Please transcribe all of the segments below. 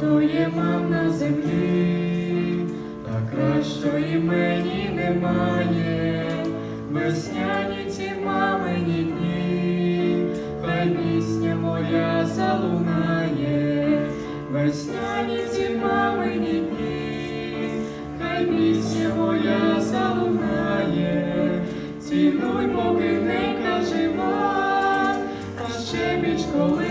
багато є мам на землі, та кращої мені немає, весняні ці мамині дні, хай пісня моя залунає, весняні ці мамині дні, хай пісня моя залунає, цінуй, поки ненька жива, а ще біч, коли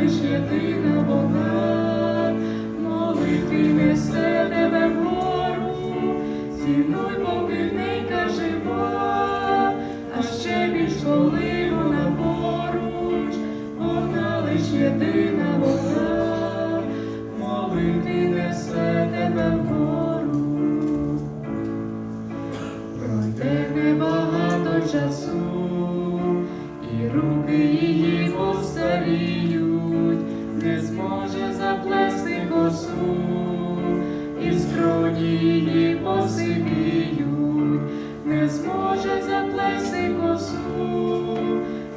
лиш єдина вона, молитви несе тебе вгору, цінуй, поки ненька жива, а ще біч, коли вона поруч, вона лиш єдина вона, молитви несе тебе вгору. Пройде небагато часу, посивіють, не зможе заплести косу,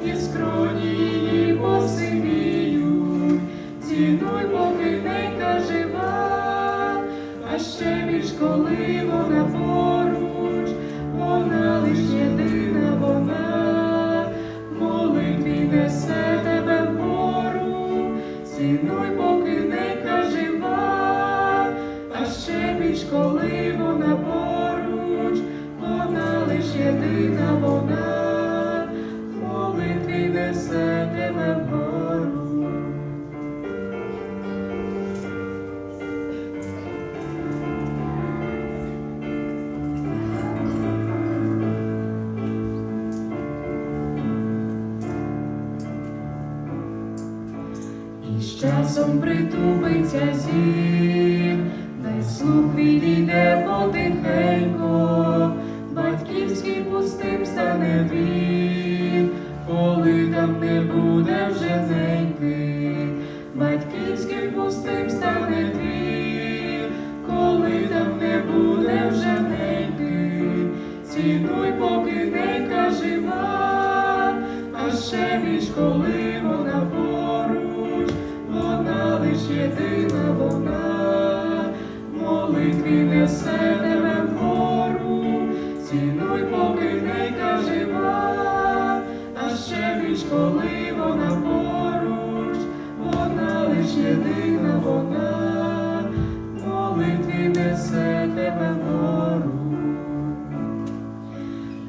і скроні її посивіють, цінуй, поки ненька жива, а ще більш коли вона поруч, вона часом притупиться зір, дай слух відійде потихенько, батьківський пустим стане двір, коли там не буде вже неньки, батьківський пустим стане двір, коли там не буде вже неньки, цінуй, поки ненька жива, а ще більш коли вона лиш єдина вона, молитві несе тебе вгору, цінуй, поки ненька жива, а ще більш коли вона поруч, вона лиш єдина вона, молитві несе тебе вгору.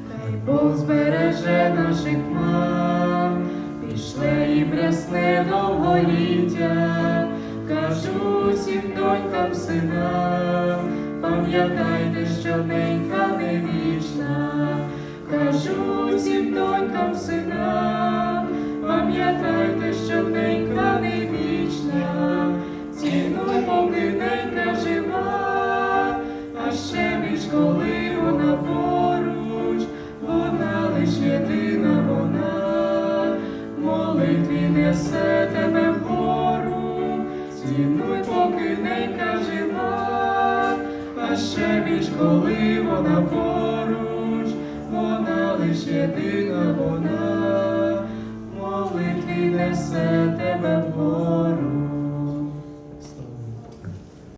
Хай Бог збереже наших мам, пішле і прясне довголіття, всім донькам синам, пам'ятайте, що ненька не вічна, кажу всім донькам синам, пам'ятайте, що ненька не вічна, цінуй, поки ненька жива, коли вона поруч,